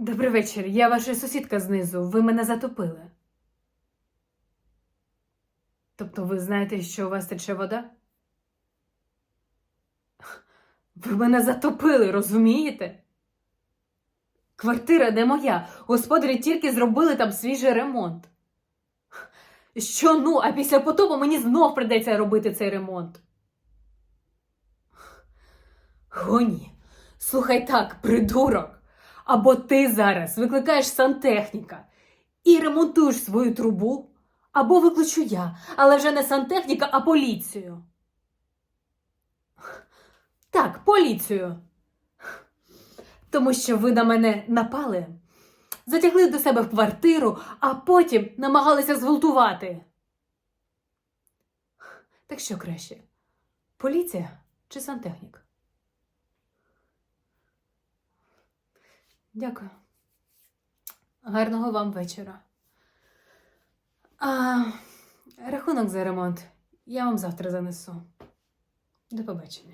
Добрий вечір. Я ваша сусідка знизу. Ви мене затопили. Тобто ви знаєте, що у вас тече вода? Ви мене затопили, розумієте? Квартира не моя. Господарі тільки зробили там свіжий ремонт. Що ну, а після потопу мені знов придеться робити цей ремонт. Гоні, слухай так, придурок. Або ти зараз викликаєш сантехніка і ремонтуєш свою трубу, або викличу я, але вже не сантехніка, а поліцію. Так, поліцію. Тому що ви на мене напали, затягли до себе в квартиру, а потім намагалися зґвалтувати. Так що краще? Поліція чи сантехнік? Дякую. Гарного вам вечора. А, рахунок за ремонт я вам завтра занесу. До побачення.